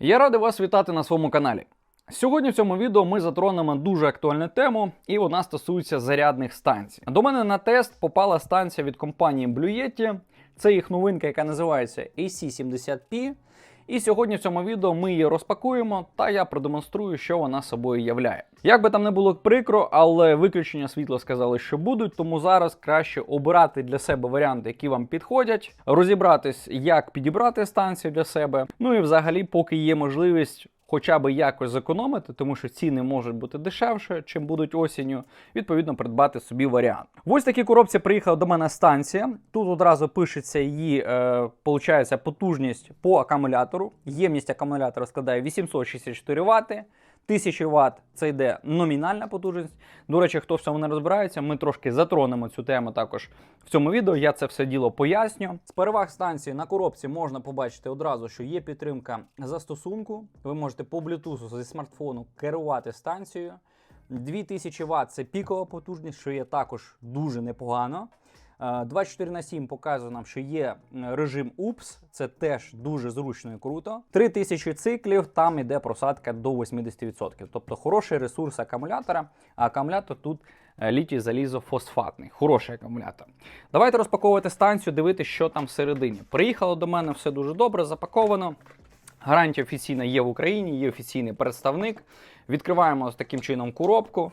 Я радий вас вітати на своєму каналі. Сьогодні в цьому відео ми затронемо дуже актуальну тему, і вона стосується зарядних станцій. До мене на тест попала станція від компанії Blue Yeti. Це їх новинка, яка називається AC70P. І сьогодні в цьому відео ми її розпакуємо, та я продемонструю, що вона собою являє. Як би там не було прикро, але виключення світла сказали, що будуть, тому зараз краще обирати для себе варіанти, які вам підходять, розібратись, як підібрати станцію для себе. Ну і взагалі, поки є можливість. Хоча би якось зекономити, тому що ціни можуть бути дешевше, чим будуть осінню. Відповідно, придбати собі варіант. Ось такій коробці приїхала до мене станція. Тут одразу пишеться її, е, потужність по акумулятору. Ємність акумулятора складає 864 Вт. 1000 Вт це йде номінальна потужність. До речі, хто в цьому не розбирається, ми трошки затронемо цю тему також в цьому відео. Я це все діло поясню. З переваг станції на коробці можна побачити одразу, що є підтримка застосунку. Ви можете по Bluetooth зі смартфону керувати станцією. 2000 Вт це пікова потужність, що є також дуже непогано. Е, 24 на 7 показує нам, що є режим UPS, це теж дуже зручно і круто. 3000 циклів, там іде просадка до 80%. Тобто хороший ресурс акумулятора, а акумулятор тут е, літій залізофосфатний. Хороший акумулятор. Давайте розпаковувати станцію, дивитися, що там всередині. Приїхало до мене все дуже добре, запаковано. Гарантія офіційна є в Україні, є офіційний представник. Відкриваємо таким чином коробку.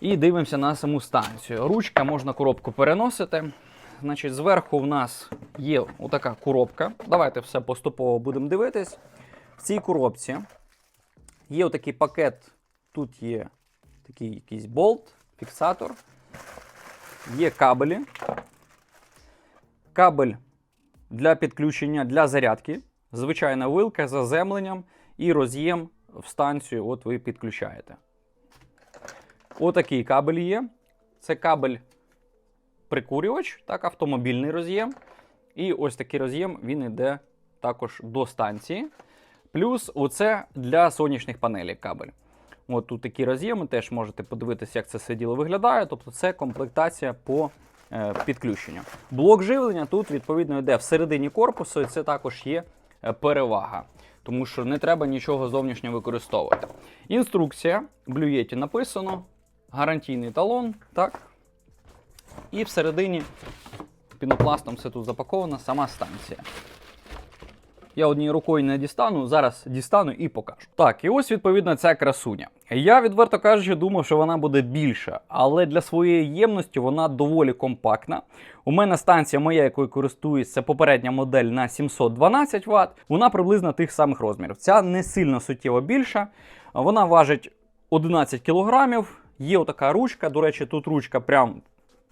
І дивимося на саму станцію. Ручка можна коробку переносити. Значить, зверху в нас є отака коробка. Давайте все поступово будемо дивитись. В цій коробці є отакий пакет. Тут є такий якийсь болт, фіксатор, є кабелі. Кабель для підключення для зарядки, звичайна вилка з заземленням і роз'єм в станцію. От ви підключаєте. Отакий кабель є. Це кабель прикурювач, так, автомобільний роз'єм. І ось такий роз'єм він йде також до станції. Плюс оце для сонячних панелей кабель. От тут такі роз'єми, теж можете подивитися, як це все діло виглядає. Тобто це комплектація по е, підключенню. Блок живлення тут, відповідно, йде всередині корпусу, і це також є е, перевага. Тому що не треба нічого зовнішнього використовувати. Інструкція в Yeti написано, гарантійний талон, так. І всередині пінопластом все тут запакована сама станція. Я однією рукою не дістану, зараз дістану і покажу. Так, і ось відповідно ця красуня. Я відверто кажучи, думав, що вона буде більша, але для своєї ємності вона доволі компактна. У мене станція моя, якою користуюсь, це попередня модель на 712 Вт. Вона приблизно тих самих розмірів. Ця не сильно суттєво більша. Вона важить 11 кілограмів. Є отака ручка. До речі, тут ручка прям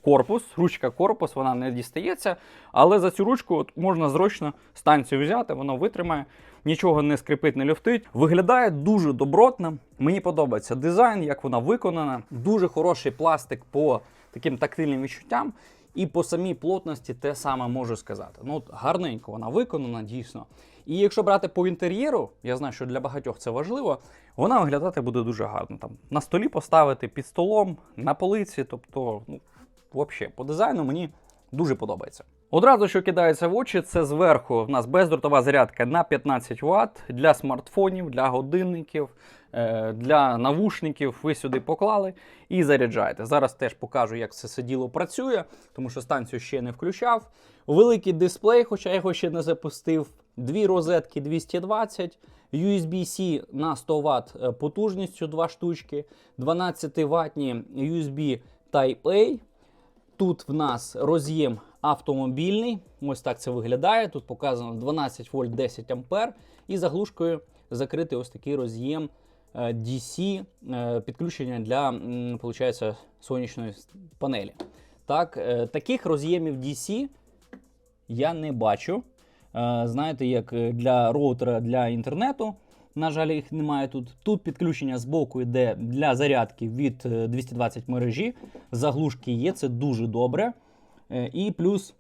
корпус, ручка корпус, вона не дістається. Але за цю ручку от можна зручно станцію взяти, вона витримає, нічого не скрипить, не люфтить. Виглядає дуже добротно. Мені подобається дизайн, як вона виконана. Дуже хороший пластик по таким тактильним відчуттям. І по самій плотності те саме можу сказати. Ну, гарненько вона виконана, дійсно. І якщо брати по інтер'єру, я знаю, що для багатьох це важливо, вона виглядати буде дуже гарно. Там на столі поставити під столом, на полиці, тобто, ну, взагалі, по дизайну мені дуже подобається. Одразу, що кидається в очі, це зверху в нас бездротова зарядка на 15 Вт для смартфонів, для годинників, е, для навушників. Ви сюди поклали і заряджаєте. Зараз теж покажу, як це все діло працює, тому що станцію ще не включав. Великий дисплей, хоча я його ще не запустив. Дві розетки 220, USB-C на 100 Вт е, потужністю, два штучки, 12 ватні USB Type-A. Тут в нас роз'єм автомобільний. Ось так це виглядає. Тут показано 12 вольт 10 ампер. І заглушкою закритий ось такий роз'єм е, DC е, підключення для получається, сонячної панелі. Так, е, таких роз'ємів DC я не бачу. Е, Знаєте, як е, для роутера для інтернету. На жаль, їх немає тут. Тут підключення з боку йде для зарядки від е, 220 мережі. Заглушки є, це дуже добре. Е, І плюс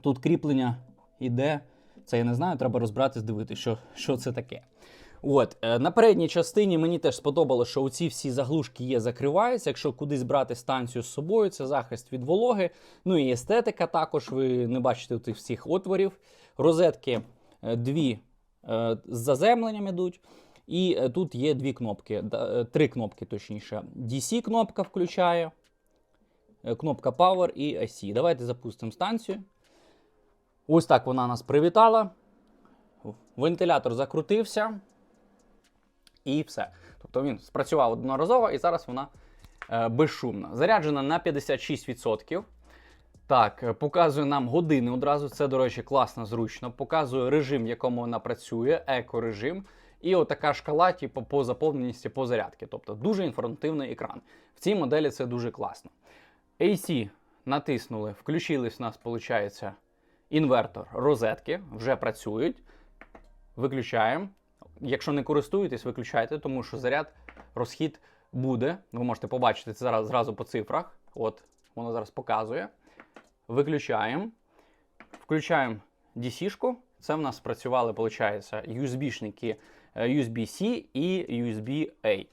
тут кріплення йде. Це я не знаю, треба розбиратись, дивитися, що, що це таке. От, е, на передній частині мені теж сподобалося, що оці всі заглушки є, закриваються. Якщо кудись брати станцію з собою, це захист від вологи. Ну і естетика також. Ви не бачите тих всіх отворів. Розетки е, дві е, з заземленням ідуть. І е, тут є дві кнопки, три кнопки, точніше. DC кнопка включає, кнопка Power і IC. Давайте запустимо станцію. Ось так вона нас привітала. Вентилятор закрутився. І все. Тобто він спрацював одноразово, і зараз вона безшумна. Заряджена на 56%. Так, е, показує нам години одразу. Це, до речі, класно, зручно. Показує режим, в якому вона працює, екорежим. І отака шкала, типу, по заповненості по зарядки. Тобто дуже інформативний екран. В цій моделі це дуже класно. AC натиснули, включились у нас, виходить, інвертор, розетки, вже працюють. Виключаємо. Якщо не користуєтесь, виключайте, тому що заряд, розхід буде. Ви можете побачити це зараз зразу по цифрах. От, воно зараз показує. Виключаємо. Включаємо DC-шку. Це в нас працювали, виходить, USB-шники е, USB-C і USB-A.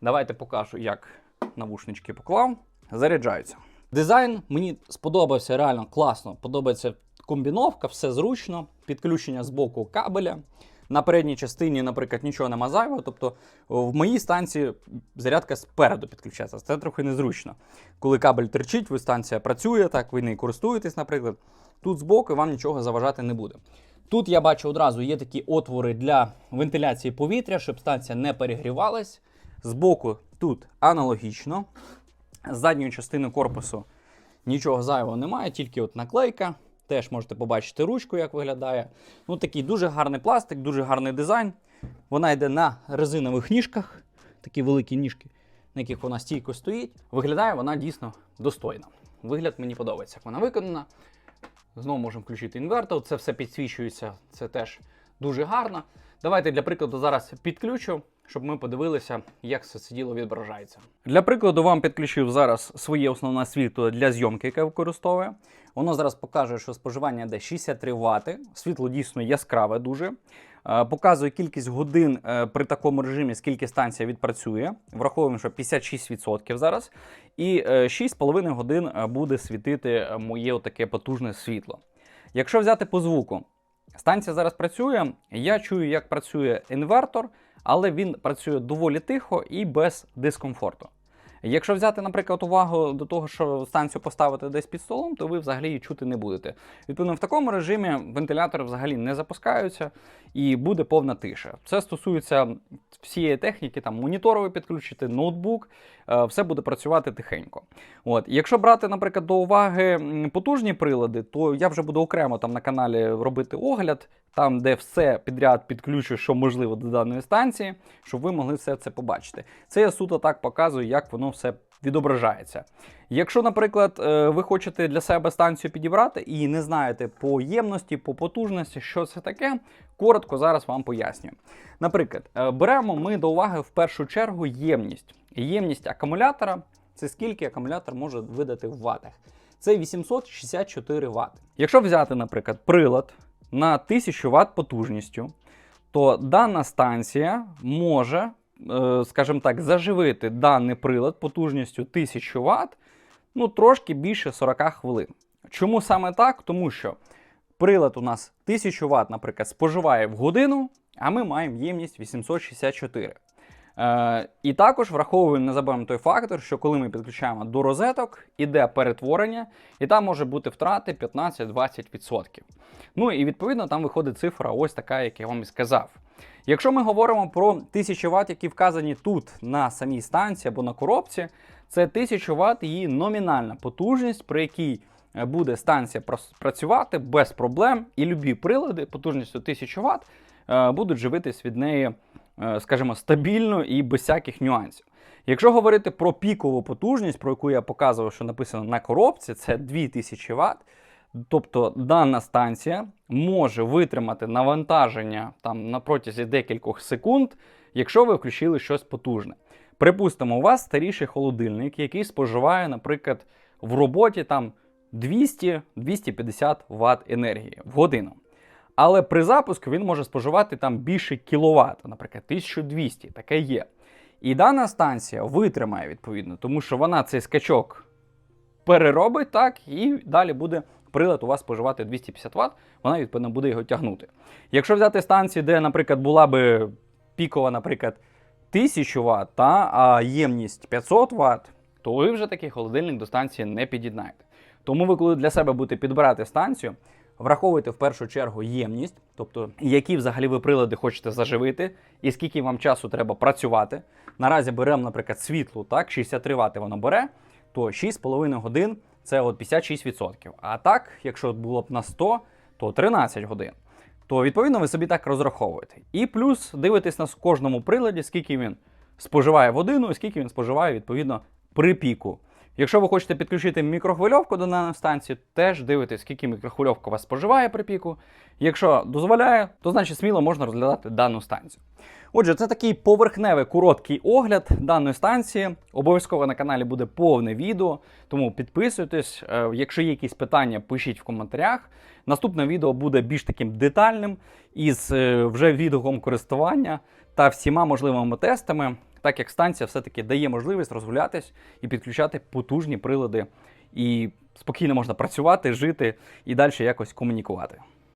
Давайте покажу, як навушнички поклав. Заряджаються. Дизайн мені сподобався реально класно. Подобається комбіновка, все зручно, підключення з боку кабеля. На передній частині, наприклад, нічого нема зайвого. Тобто в моїй станції зарядка спереду підключається. Це трохи незручно. Коли кабель терчить, ви станція працює, так ви нею користуєтесь, наприклад. Тут збоку вам нічого заважати не буде. Тут я бачу одразу є такі отвори для вентиляції повітря, щоб станція не перегрівалась. Збоку тут аналогічно. З задньої частини корпусу нічого зайвого немає, тільки от наклейка. Теж можете побачити ручку, як виглядає. Ну, такий дуже гарний пластик, дуже гарний дизайн. Вона йде на резинових ніжках, такі великі ніжки, на яких вона стійко стоїть. Виглядає вона дійсно достойно. Вигляд мені подобається, як вона виконана. Знову можемо включити інвертор, це все підсвічується, це теж дуже гарно. Давайте для прикладу зараз підключу, щоб ми подивилися, як все це діло відображається. Для прикладу, вам підключив зараз своє основне світло для зйомки, яке використовує. Воно зараз покаже, що споживання йде 63 Вт. Світло дійсно яскраве дуже. Е, Показує кількість годин е, при такому режимі, скільки станція відпрацює. Враховуємо, що 56% зараз. І е, 6,5 годин е, буде світити моє таке потужне світло. Якщо взяти по звуку, станція зараз працює. Я чую, як працює інвертор, але він працює доволі тихо і без дискомфорту. Якщо взяти, наприклад, увагу до того, що станцію поставити десь під столом, то ви взагалі її чути не будете. Відповідно, в такому режимі вентилятори взагалі не запускаються і буде повна тиша. Це стосується всієї техніки, там монітор ви ноутбук, е, все буде працювати тихенько. От. Якщо брати, наприклад, до уваги потужні прилади, то я вже буду окремо там на каналі робити огляд, там, де все підряд підключу, що можливо до даної станції, щоб ви могли все це побачити. Це я суто так показую, як воно все відображається. Якщо, наприклад, е, ви хочете для себе станцію підібрати і не знаєте по ємності, по потужності, що це таке, коротко зараз вам пояснюю. Наприклад, е, беремо ми до уваги в першу чергу ємність. Ємність акумулятора це скільки акумулятор може видати в ватах. Це 864 Вт. Якщо взяти, наприклад, прилад на 1000 Вт потужністю, то дана станція може, е, скажімо так, заживити даний прилад потужністю 1000 Вт ну, трошки більше 40 хвилин. Чому саме так? Тому що прилад у нас 1000 Вт, наприклад, споживає в годину, а ми маємо ємність 864. Е, і також враховуємо, не забуваємо той фактор, що коли ми підключаємо до розеток, іде перетворення, і там може бути втрати 15-20%. Ну і відповідно там виходить цифра, ось така, як я вам і сказав. Якщо ми говоримо про 1000 Вт, які вказані тут на самій станції або на коробці, це 1000 Вт її номінальна потужність, при якій е, буде станція працювати без проблем, і любі прилади потужністю 1000 Вт е, будуть живитись від неї, скажімо, стабільно і без всяких нюансів. Якщо говорити про пікову потужність, про яку я показував, що написано на коробці, це 2000 Вт. Тобто дана станція може витримати навантаження там на протязі декількох секунд, якщо ви включили щось потужне. Припустимо, у вас старіший холодильник, який споживає, наприклад, в роботі там 200-250 Вт енергії в годину. Але при запуску він може споживати там більше кіловат, наприклад, 1200, таке є. І дана станція витримає відповідно, тому що вона цей скачок переробить так і далі буде прилад у вас споживати 250 Вт, вона відповідно буде його тягнути. Якщо взяти станцію, де, наприклад, була би пікова, наприклад, 1000 Вт, та, а ємність 500 Вт, то ви вже такий холодильник до станції не під'єднаєте. Тому ви, коли для себе будете підбирати станцію, враховуйте в першу чергу ємність, тобто які взагалі ви прилади хочете заживити, і скільки вам часу треба працювати. Наразі беремо, наприклад, світло, так, 63 Вт воно бере, то 6,5 годин це от 56%. А так, якщо було б на 100, то 13 годин. То відповідно ви собі так розраховуєте. І плюс дивитесь на кожному приладі, скільки він споживає в годину і скільки він споживає відповідно при піку. Якщо ви хочете підключити мікрохвильовку до даної станції, теж дивитесь, скільки мікрохвильовка вас споживає при піку. Якщо дозволяє, то значить сміло можна розглядати дану станцію. Отже, це такий поверхневий короткий огляд даної станції. Обов'язково на каналі буде повне відео, тому підписуйтесь. Е, Якщо є якісь питання, пишіть в коментарях. Наступне відео буде більш таким детальним із е, вже відгуком користування та всіма можливими тестами, так як станція все-таки дає можливість розгулятись і підключати потужні прилади, і спокійно можна працювати, жити і далі якось комунікувати.